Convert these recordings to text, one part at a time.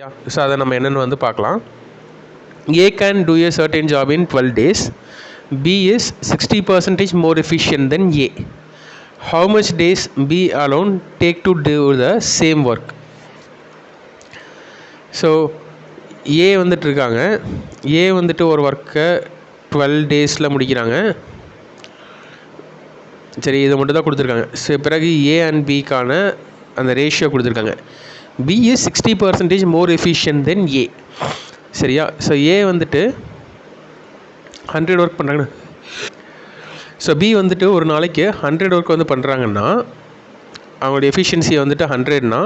Yeah so அதை நம்ம என்னென்னு வந்து பார்க்கலாம். A can do a certain job in twelve days B is sixty percentage more efficient than A how much days B alone take to do the same work so A வந்துட்டு இருக்காங்க. ஏ வந்துட்டு ஒரு ஒர்க்கை டுவெல் டேஸில் முடிக்கிறாங்க. சரி இதை மட்டும் தான் கொடுத்துருக்காங்க. ஸோ பிறகு ஏ அண்ட் பிக்கான அந்த ரேஷியோ கொடுத்துருக்காங்க. B is sixty percentage more efficient than A சரியா? ஸோ ஏ வந்துட்டு ஹண்ட்ரட் ஒர்க் பண்ணுறாங்க ஸோ பி வந்துட்டு ஒரு நாளைக்கு ஹண்ட்ரட் ஒர்க் வந்து பண்ணுறாங்கன்னா அவங்களோட எஃபிஷியன்சி வந்துட்டு ஹண்ட்ரட்னா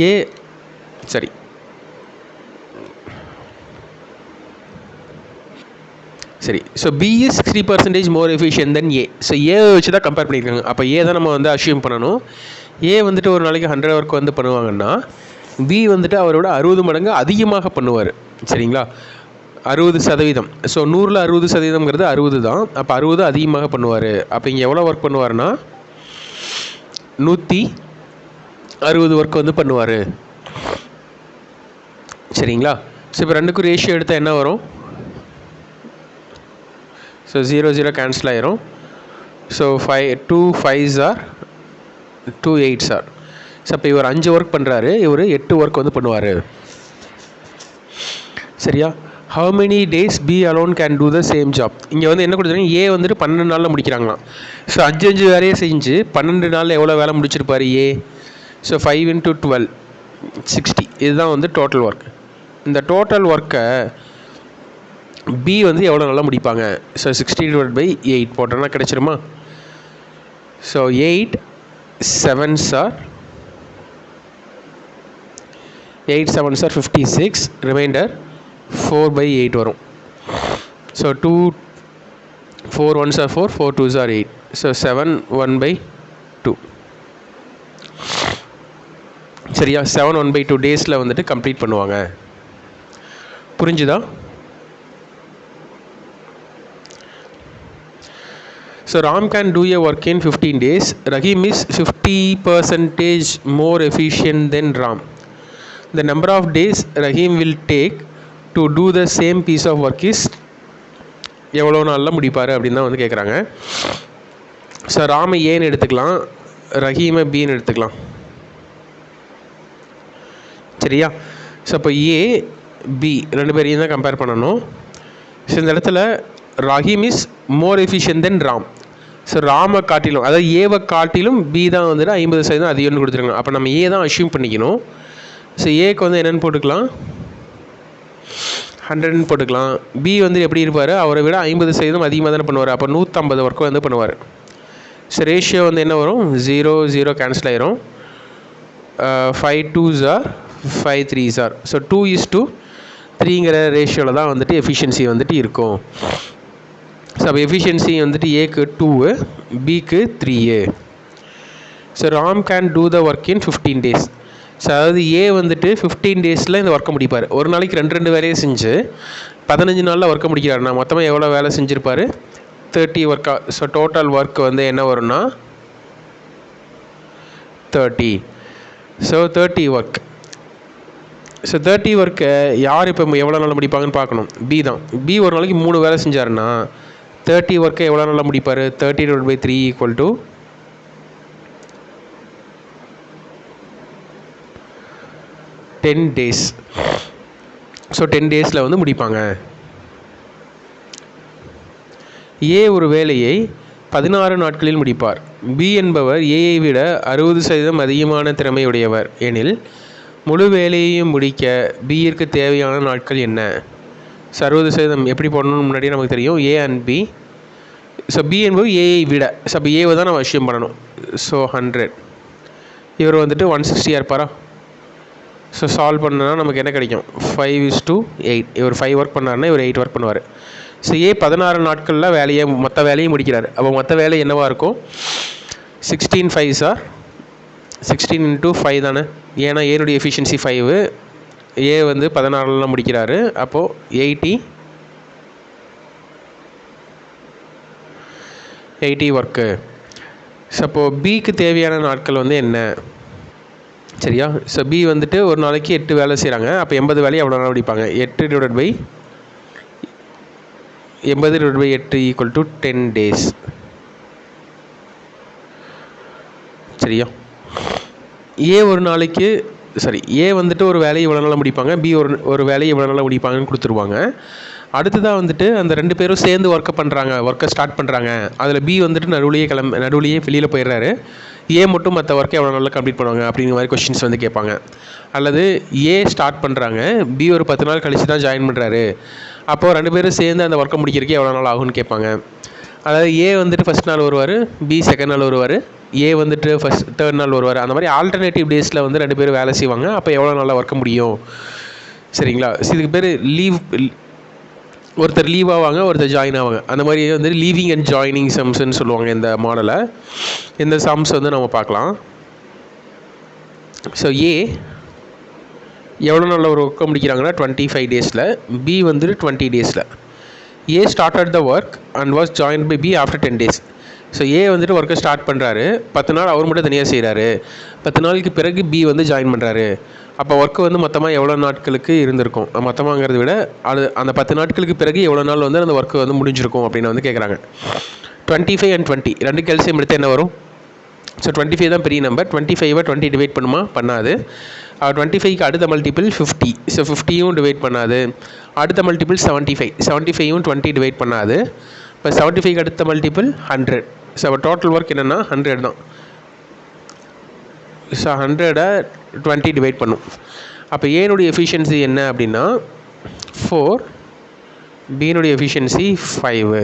ஏ சரி. சரி. So B is sixty percentage more efficient than A so A வச்சு தான் கம்பேர் பண்ணியிருக்காங்க. அப்போ ஏ தான் நம்ம வந்து அஷ்யூம் பண்ணணும். ஏ வந்துட்டு ஒரு நாளைக்கு ஹண்ட்ரட் ஒர்க் வந்து பண்ணுவாங்கன்னா பி வந்துட்டு அவரோட அறுபது மடங்கு அதிகமாக பண்ணுவார். சரிங்களா? அறுபது சதவீதம். ஸோ நூறில் அறுபது சதவீதம்ங்கிறது அறுபது தான். அப்போ அறுபது அதிகமாக பண்ணுவார். அப்போ இங்கே எவ்வளோ ஒர்க் பண்ணுவார்னா நூற்றி அறுபது ஒர்க் வந்து பண்ணுவார். சரிங்களா? ஸோ இப்போ ரெண்டுக்கும் ரேஷியோ எடுத்தால் என்ன வரும்? ஸோ ஜீரோ ஜீரோ கேன்சல் ஆயிரும். So five two fives are two eights sir so அப்போ இவர் அஞ்சு ஒர்க் பண்ணுறாரு இவர் எட்டு ஒர்க் வந்து பண்ணுவார். சரியா? How many days B alone can do the same job இங்கே வந்து என்ன கொடுத்துருங்க ஏ வந்துட்டு பன்னெண்டு நாளில் முடிக்கிறாங்களாம். ஸோ அஞ்சு அஞ்சு வேலையை செஞ்சு பன்னெண்டு நாளில் எவ்வளோ வேலை முடிச்சிருப்பார் A so five into twelve sixty இதுதான் வந்து டோட்டல் ஒர்க் இந்த டோட்டல் ஒர்க்கை பி வந்து எவ்வளோ நல்லா முடிப்பாங்க? So sixty divide by eight போட்டோன்னா கிடச்சிருமா? So eight seven sir eight seven sir fifty six reminder four by eight வரும். So two four one sir four four two sir eight so seven one by two சரியா? Seven one by two டேஸில் வந்துட்டு complete பண்ணுவாங்க. புரிஞ்சுதா? So Ram can do a work in 15 days. Rahim is 50 percentage more efficient than Ram. The number of days Rahim will take to do the same piece of work is எவ்வளோ நாளில் முடிப்பார் அப்படின்னு தான் வந்து கேட்குறாங்க so ராமை ஏன்னு எடுத்துக்கலாம். ரஹீமை பின்னு எடுத்துக்கலாம். சரியா? ஸோ அப்போ ஏ பி ரெண்டு பேரையும் தான் கம்பேர் பண்ணணும். ஸோ இந்த இடத்துல Rahim is more efficient than Ram so ராமை காட்டிலும் அதாவது ஏவை காட்டிலும் பி தான் வந்துட்டு ஐம்பது சதவீதம் அதிகம்னு கொடுத்துருக்காங்க. அப்போ நம்ம ஏ தான் அஷ்யூம் பண்ணிக்கணும். ஸோ ஏக்கு வந்து என்னென்னு போட்டுக்கலாம். ஹண்ட்ரட்னு போட்டுக்கலாம். பி வந்து எப்படி இருப்பார்? அவரை விட ஐம்பது சதவீதம் அதிகமாக தானே பண்ணுவார். அப்போ நூற்றம்பது ஒர்க்கு வந்து பண்ணுவார். ஸோ ரேஷியோ வந்து என்ன வரும்? ஜீரோ ஜீரோ கேன்சல் ஆயிரும். Five two sir five three sir so two is two த்ரீங்கிற ரேஷியோவில் தான் வந்துட்டு எஃபிஷியன்சி வந்துட்டு இருக்கும். ஸோ அப்போ எஃபிஷியன்சி வந்துட்டு ஏக்கு டூவு பிக்கு three A so Ram can do the work in fifteen days so அதாவது ஏ வந்துட்டு ஃபிஃப்டீன் டேஸில் இந்த ஒர்க்கை முடிப்பார். ஒரு நாளைக்கு ரெண்டு ரெண்டு வேலையை செஞ்சு பதினஞ்சு நாளில் ஒர்க்கை முடிக்கிறாருண்ணா மொத்தமாக எவ்வளோ வேலை செஞ்சுருப்பார்? தேர்ட்டி ஒர்க்கா ஸோ டோட்டல் ஒர்க் வந்து என்ன வரும்னா thirty so thirty work so thirty ஒர்க்கை யார் இப்போ எவ்வளோ நாளில் முடிப்பாங்கன்னு பார்க்கணும்? பி தான். பி ஒரு நாளைக்கு மூணு வேலை செஞ்சாருன்னா தேர்ட்டி ஒர்க்கை எவ்வளோ நாளில் முடிப்பார்? Thirty divide by three equal to ten days so ten டேஸில் வந்து முடிப்பாங்க. ஏ ஒரு வேலையை பதினாறு நாட்களில் முடிப்பார். பி என்பவர் ஏயை விட அறுபது சதவீதம் அதிகமான திறமையுடையவர். எனில் முழு வேலையையும் முடிக்க பியிற்கு தேவையான நாட்கள் என்ன? அறுபது சதவீதம் எப்படி போடணும்னு முன்னாடியே நமக்கு தெரியும். A and B so B என்பது ஏஐ விட. ஸோ அப்போ ஏவை தான் நம்ம விஷயம் பண்ணணும். ஸோ ஹண்ட்ரட் இவர் வந்துட்டு ஒன் சிக்ஸ்டியாக இருப்பாரா? ஸோ சால்வ் பண்ணனா நமக்கு என்ன கிடைக்கும்? ஃபைவ் இஸ் டூ எயிட் இவர் ஃபைவ் ஒர்க் பண்ணாருன்னா இவர் எயிட் ஒர்க் பண்ணுவார். ஸோ ஏ பதினாறு நாட்களில் வேலையை மொத்த வேலையும் முடிக்கிறார். அப்போ மொத்த வேலை என்னவாக இருக்கும்? Sixteen five sir sixteen into five தானே? ஏன்னா ஏனுடைய எஃபிஷியன்சி ஃபைவு ஏ வந்து பதினாலில் முடிக்கிறாரு. அப்போது எயிட்டி எயிட்டி ஒர்க்கு ஸோ அப்போது பிக்கு தேவையான நாட்கள் வந்து என்ன? சரியா? ஸோ பி வந்துட்டு ஒரு நாளைக்கு எட்டு வேலை செய்கிறாங்க அப்போ எண்பது வேலையை எவ்வளோ நாள் முடிப்பாங்க. எட்டு டிவைட் பை எண்பது டிவைட் பை எட்டு ஈக்குவல் டு டென் டேஸ் சரியா? ஏ ஒரு நாளைக்கு சாரி ஏ வந்துட்டு ஒரு வேலையை இவ்வளோ நாளாக முடிப்பாங்க பி ஒரு ஒரு வேலையை இவ்வளோ நாளாக முடிப்பாங்கன்னு கொடுத்துருவாங்க. அடுத்ததாக வந்துட்டு அந்த ரெண்டு பேரும் சேர்ந்து ஒர்க்கை பண்ணுறாங்க ஒர்க்கை ஸ்டார்ட் பண்ணுறாங்க அதில் பி வந்துட்டு நடுவுலையே கிளம்ப நடுவுலேயே வெளியில் போயிடுறாரு. ஏ மட்டும் மற்ற ஒர்க்கை எவ்வளோ நாளில் கம்ப்ளீட் பண்ணுவாங்க அப்படிங்கிற மாதிரி கொஷின்ஸ் வந்து கேட்பாங்க. அல்லது ஏ ஸ்டார்ட் பண்ணுறாங்க பி ஒரு பத்து நாள் கழிச்சு தான் ஜாயின் பண்ணுறாரு அப்போது ரெண்டு பேரும் சேர்ந்து அந்த ஒர்க்கை முடிக்கிறதுக்கு எவ்வளோ நாள் ஆகும்னு கேட்பாங்க. அதாவது ஏ வந்துட்டு ஃபஸ்ட் நாள் வருவார் பி செகண்ட் நாள் வருவார். ஏ வந்துட்டு ஃபஸ்ட் தேர்ட் நாள் வருவார். அந்த மாதிரி ஆல்டர்னேட்டிவ் டேஸில் வந்து ரெண்டு பேரும் வேலை செய்வாங்க. அப்போ எவ்வளோ நாளாக ஒர்க்க முடியும்? சரிங்களா? இதுக்கு பேர் லீவ் ஒருத்தர் லீவ் ஆவாங்க ஒருத்தர் ஜாயின் ஆவாங்க. அந்த மாதிரி வந்து லீவிங் அண்ட் ஜாயினிங் சம்ஸ்ன்னு சொல்லுவாங்க இந்த மாடலை இந்த சம்ஸ் வந்து நம்ம பார்க்கலாம். ஸோ ஏ எவ்வளோ நாளில் ஒரு ஒர்க்கை முடிக்கிறாங்கன்னா டுவெண்ட்டி ஃபைவ் டேஸில் பி வந்துட்டு டுவெண்ட்டி டேஸில் A started the work and was join by B after ten days so A வந்துட்டு ஒர்க்கை ஸ்டார்ட் பண்ணுறாரு பத்து நாள் அவர் மட்டும் தனியாக செய்கிறாரு பத்து நாளுக்கு பிறகு பி வந்து ஜாயின் பண்ணுறாரு அப்போ ஒர்க்கு வந்து மொத்தமாக எவ்வளோ நாட்களுக்கு இருந்திருக்கும்? மொத்தமாங்கிறத விட அது அந்த பத்து நாட்களுக்கு பிறகு எவ்வளோ நாள் வந்து அந்த ஒர்க்கு வந்து முடிஞ்சிருக்கும் அப்படின்னு வந்து கேட்குறாங்க டுவெண்ட்டி ஃபைவ் அண்ட் டுவெண்ட்டி ரெண்டு கெல்சியம் எடுத்து என்ன வரும்? ஸோ டுவெண்ட்டி ஃபைவ் தான் பெரிய நம்பர் டுவெண்ட்டி ஃபைவை டுவெண்ட்டி டிவைட் பண்ணுமா? பண்ணாது. டுவெண்ட்டி ஃபைவ்க்கு அடுத்த மல்டிபிள் ஃபிஃப்டி ஸோ ஃபிஃப்டியும் டிவைட் பண்ணாது. அடுத்த மல்டிபிள் செவன்ட்டி ஃபைவ் செவன்ட்டி ஃபைவும் டுவெண்ட்டி டிவைட் பண்ணாது. இப்போ செவன்ட்டி ஃபைவ்க்கு அடுத்த மல்டிபிள் ஹண்ட்ரட் ஸோ அப்போ டோட்டல் ஒர்க் என்னென்னா ஹண்ட்ரட் தான். ஸோ ஹண்ட்ரடை டுவெண்ட்டி டிவைட் பண்ணும். அப்போ ஏனுடைய எஃபிஷியன்சி என்ன அப்படின்னா ஃபோர் பீனுடைய எஃபிஷியன்சி ஃபைவு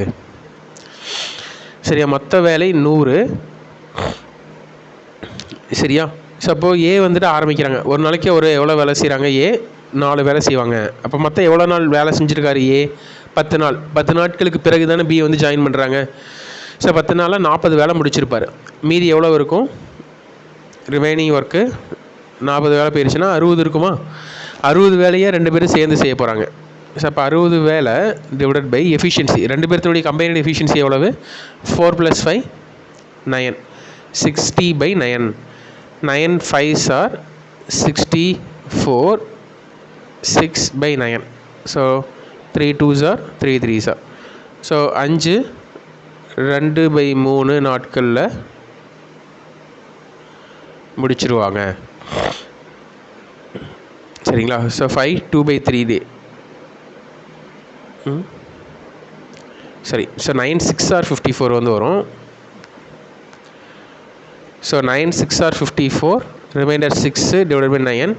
சரியா? மொத்த வேலை நூறு. சரியா? சப்போ ஏ வந்துட்டு ஆரம்பிக்கிறாங்க. ஒரு நாளைக்கு ஒரு எவ்வளோ வேலை செய்கிறாங்க ஏ நாலு வேலை செய்வாங்க. அப்போ மொத்தம் எவ்வளோ நாள் வேலை செஞ்சுருக்காரு? ஏ பத்து நாள். பத்து நாட்களுக்கு பிறகு தானே பி வந்து ஜாயின் பண்ணுறாங்க ஸோ பத்து நாளில் நாற்பது வேலை முடிச்சிருப்பார். மீதி எவ்வளோ இருக்கும்? ரிமைனிங் ஒர்க்கு நாற்பது வேலை போயிருச்சுன்னா அறுபது இருக்குமா? அறுபது வேலையை ரெண்டு பேரும் சேர்ந்து செய்ய போகிறாங்க ஸோ அப்போ அறுபது வேலை டிவைடட் பை எஃபிஷியன்சி ரெண்டு பேர்த்தினுடைய கம்பைனட் எஃபிஷியன்சி எவ்வளவு? Four plus five nine sixty by nine nine fives are sixty four six by nine so three two sir three three sir so அஞ்சு ரெண்டு பை மூணு நாட்களில் முடிச்சிருவாங்க. சரிங்களா? So five two by three day ம். சரி. So nine six are fifty four வந்து வரும். So nine six are fifty four reminder six divide by nine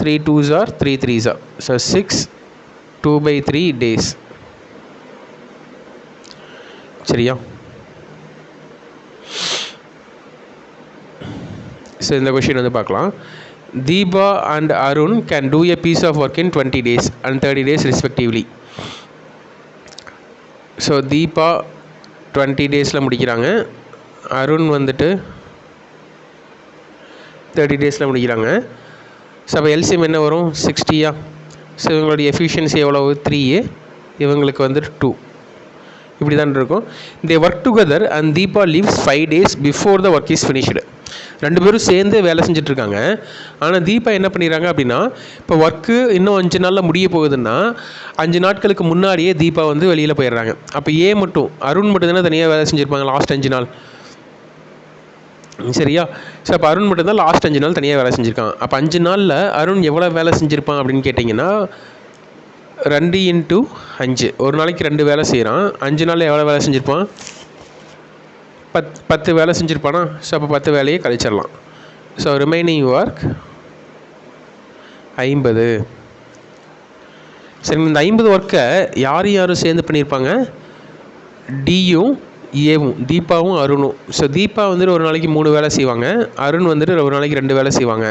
three twos are three threes are so six two by three days சரியா? So இந்த question வந்து பார்க்கலாம். Deepa and Arun can do a piece of work in twenty days and thirty days respectively so Deepa twenty டேஸில் முடிக்கிறாங்க. அருண் வந்துட்டு thirty டேஸில் முடிக்கிறாங்க. So அப்போ எல்சிஎம் என்ன வரும்? சிக்ஸ்டியா ஸோ இவங்களுடைய எஃபிஷியன்சி எவ்வளவு? த்ரீ இவங்களுக்கு வந்துட்டு டூ இப்படி தான் இருக்கும். They work together and Deepa leaves five days before the work is finished ரெண்டு பேரும் சேர்ந்து வேலை செஞ்சிட்ருக்காங்க ஆனால் தீபா என்ன பண்ணிடுறாங்க அப்படின்னா இப்போ ஒர்க்கு இன்னும் அஞ்சு நாளில் முடிய போகுதுன்னா அஞ்சு நாட்களுக்கு முன்னாடியே தீபா வந்து வெளியில் போயிடுறாங்க. அப்போ ஏ மட்டும் அருண் மட்டும் தானே தனியாக வேலை செஞ்சுருப்பாங்க லாஸ்ட் அஞ்சு நாள். சரியா? ஸோ அப்போ அருண் மட்டும்தான் லாஸ்ட் அஞ்சு நாள் தனியாக வேலை செஞ்சுருக்கான். அப்போ அஞ்சு நாளில் அருண் எவ்வளோ வேலை செஞ்சுருப்பான் அப்படின்னு கேட்டிங்கன்னா ரெண்டு இன்ட்டு அஞ்சு. ஒரு நாளைக்கு ரெண்டு வேலை செய்கிறான் அஞ்சு நாளில் எவ்வளோ வேலை செஞ்சுருப்பான்? பத் பத்து வேலை செஞ்சுருப்பானா? ஸோ அப்போ பத்து வேலையை கழிச்சிடலாம். ஸோ ரிமைனிங் ஒர்க் ஐம்பது. சரி இந்த ஐம்பது ஒர்க்கை யார் யாரும் சேர்ந்து பண்ணியிருப்பாங்க? டியும் ஏவும் தீபாவும் அருணும். ஸோ தீபா வந்துட்டு ஒரு நாளைக்கு மூணு வேலை செய்வாங்க. அருண் வந்துட்டு ஒரு நாளைக்கு ரெண்டு வேலை செய்வாங்க.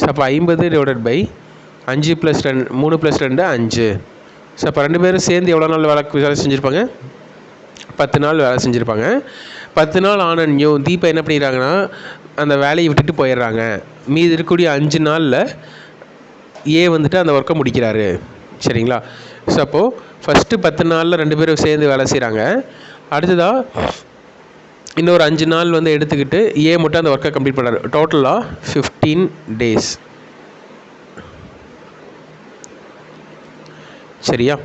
ஸோ அப்போ ஐம்பது டிவைடட் பை அஞ்சு ப்ளஸ் ரெண்டு மூணு ப்ளஸ் ரெண்டு அஞ்சு. ஸோ அப்போ ரெண்டு பேரும் சேர்ந்து எவ்வளோ நாள் வேலை வேலை செஞ்சுருப்பாங்க? பத்து நாள் வேலை செஞ்சுருப்பாங்க. பத்து நாள் ஆன நியூ தீபா என்ன பண்ணிடுறாங்கன்னா அந்த வேலையை விட்டுட்டு போயிடுறாங்க. மீதி இருக்கக்கூடிய அஞ்சு நாளில் ஏ வந்துட்டு அந்த ஒர்க்கை முடிக்கிறாரு. சரிங்களா? ஸோ அப்போது ஃபஸ்ட்டு பத்து நாளில் ரெண்டு பேரும் சேர்ந்து வேலை செய்கிறாங்க அடுத்ததாக இன்னொரு அஞ்சு நாள் வந்து எடுத்துக்கிட்டு ஏ மட்டும் அந்த ஒர்க்கை கம்ப்ளீட் பண்ணுறாரு டோட்டலாக ஃபிஃப்டீன் டேஸ் சரியா?